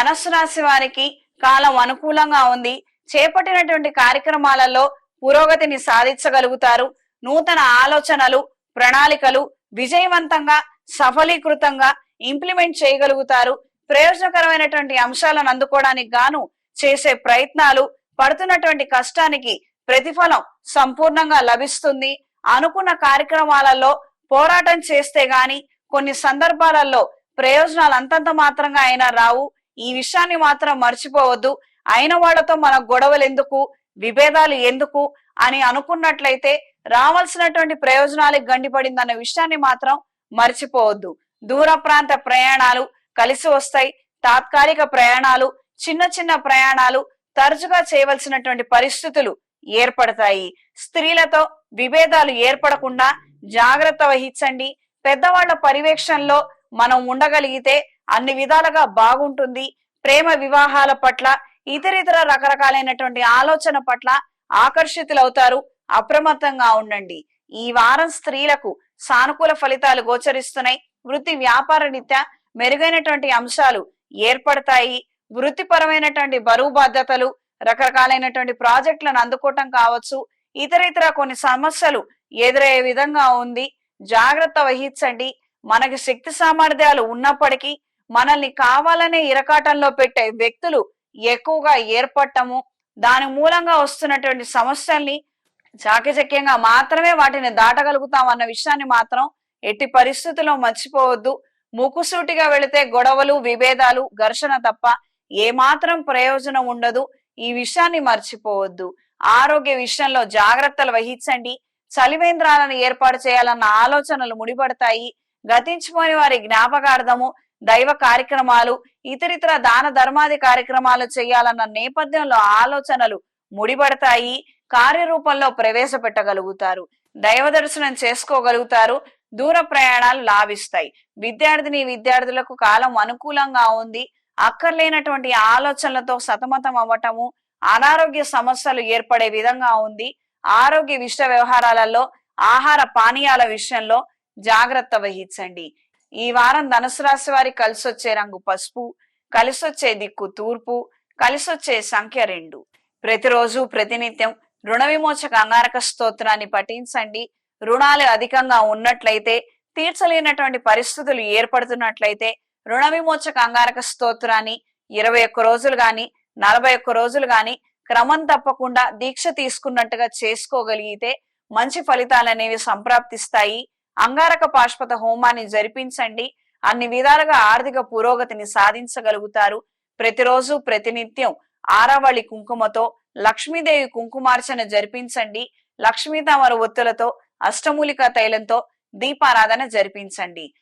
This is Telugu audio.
ధనస్సు రాశి వారికి కాలం అనుకూలంగా ఉంది. చేపట్టినటువంటి కార్యక్రమాలలో పురోగతిని సాధించగలుగుతారు. నూతన ఆలోచనలు ప్రణాళికలు విజయవంతంగా సఫలీకృతంగా ఇంప్లిమెంట్ చేయగలుగుతారు. ప్రయోజనకరమైనటువంటి అంశాలను అందుకోవడానికి గాను చేసే ప్రయత్నాలు పడుతున్నటువంటి కష్టానికి ప్రతిఫలం సంపూర్ణంగా లభిస్తుంది. అనుకున్న కార్యక్రమాలలో పోరాటం చేస్తే గాని కొన్ని సందర్భాలలో ప్రయోజనాలు అంతంత మాత్రంగా అయినా రావు. ఈ విషయాన్ని మాత్రం మర్చిపోవద్దు. అయిన వాళ్ళతో మన గొడవలు ఎందుకు? విభేదాలు ఎందుకు? అని అనుకున్నట్లయితే రావాల్సినటువంటి ప్రయోజనాలకు గండిపడిందన్న విషయాన్ని మాత్రం మర్చిపోవద్దు. దూర ప్రాంత ప్రయాణాలు కలిసి వస్తాయి. తాత్కాలిక ప్రయాణాలు చిన్న చిన్న ప్రయాణాలు తరచుగా చేయవలసినటువంటి పరిస్థితులు ఏర్పడతాయి. స్త్రీలతో విభేదాలు ఏర్పడకుండా జాగ్రత్త వహించండి. పెద్దవాళ్ళ పర్యవేక్షణలో మనం ఉండగలిగితే అన్ని విధాలుగా బాగుంటుంది. ప్రేమ వివాహాల పట్ల ఇతరితర రకరకాలైనటువంటి ఆలోచన పట్ల ఆకర్షితులవుతారు. అప్రమత్తంగా ఉండండి. ఈ వారం స్త్రీలకు సానుకూల ఫలితాలు గోచరిస్తున్నాయి. వృత్తి వ్యాపార రీత్యా మెరుగైనటువంటి అంశాలు ఏర్పడతాయి. వృత్తిపరమైనటువంటి బరువు బాధ్యతలు రకరకాలైనటువంటి ప్రాజెక్టులను అందుకోవటం కావచ్చు. ఇతర ఇతర కొన్ని సమస్యలు ఎదురయ్యే విధంగా ఉంది. జాగ్రత్త వహించండి. మనకి శక్తి సామర్థ్యాలు ఉన్నప్పటికీ మనల్ని కావాలనే ఇరకాటంలో పెట్టే వ్యక్తులు ఎక్కువగా ఏర్పడటము దాని మూలంగా వస్తున్నటువంటి సమస్యల్ని చాకచక్యంగా మాత్రమే వాటిని దాటగలుగుతాం అన్న విషయాన్ని మాత్రం ఎట్టి పరిస్థితుల్లో మర్చిపోవద్దు. ముక్కుసూటిగా వెళితే గొడవలు విభేదాలు ఘర్షణ తప్ప ఏమాత్రం ప్రయోజనం ఉండదు. ఈ విషయాన్ని మర్చిపోవద్దు. ఆరోగ్య విషయంలో జాగ్రత్తలు వహించండి. చలివేంద్రాలను ఏర్పాటు చేయాలన్న ఆలోచనలు ముడిపడతాయి. గతించిపోయిన వారి జ్ఞాపకార్థము దైవ కార్యక్రమాలు ఇతరితర దాన ధర్మాది కార్యక్రమాలు చేయాలన్న నేపథ్యంలో ఆలోచనలు ముడిపడతాయి కార్యరూపంలో ప్రవేశపెట్టగలుగుతారు దైవ దర్శనం చేసుకోగలుగుతారు దూర ప్రయాణాలు లాభిస్తాయి. విద్యార్థిని విద్యార్థులకు కాలం అనుకూలంగా ఉంది. అక్కర్లేనటువంటి ఆలోచనలతో సతమతం అవ్వటము అనారోగ్య సమస్యలు ఏర్పడే విధంగా ఉంది. ఆరోగ్య విష వ్యవహారాలలో ఆహార పానీయాల విషయంలో జాగ్రత్త వహించండి. ఈ వారం ధనుసు రాశి వారి కలిసొచ్చే రంగు పసుపు కలిసొచ్చే దిక్కు తూర్పు కలిసి వచ్చే సంఖ్య రెండు. ప్రతిరోజు ప్రతినిత్యం రుణ విమోచక అంగారక స్తోత్రాన్ని పఠించండి. రుణాలు అధికంగా ఉన్నట్లయితే తీర్చలేనటువంటి పరిస్థితులు ఏర్పడుతున్నట్లయితే రుణ విమోచక అంగారక స్తోత్రాన్ని ఇరవై ఒక్క రోజులు గాని నలభై ఒక్క రోజులు గాని క్రమం తప్పకుండా దీక్ష తీసుకున్నట్టుగా చేసుకోగలిగితే మంచి ఫలితాలు అనేవి సంప్రాప్తిస్తాయి. అంగారక పాష్పత హోమాన్ని జరిపించండి. అన్ని విధాలుగా ఆర్థిక పురోగతిని సాధించగలుగుతారు. ప్రతిరోజు ప్రతినిత్యం ఆరావళి కుంకుమతో లక్ష్మీదేవి కుంకుమార్చన జరిపించండి. లక్ష్మీ తామర ఒత్తులతో అష్టమూలిక తైలంతో దీపారాధన జరిపించండి.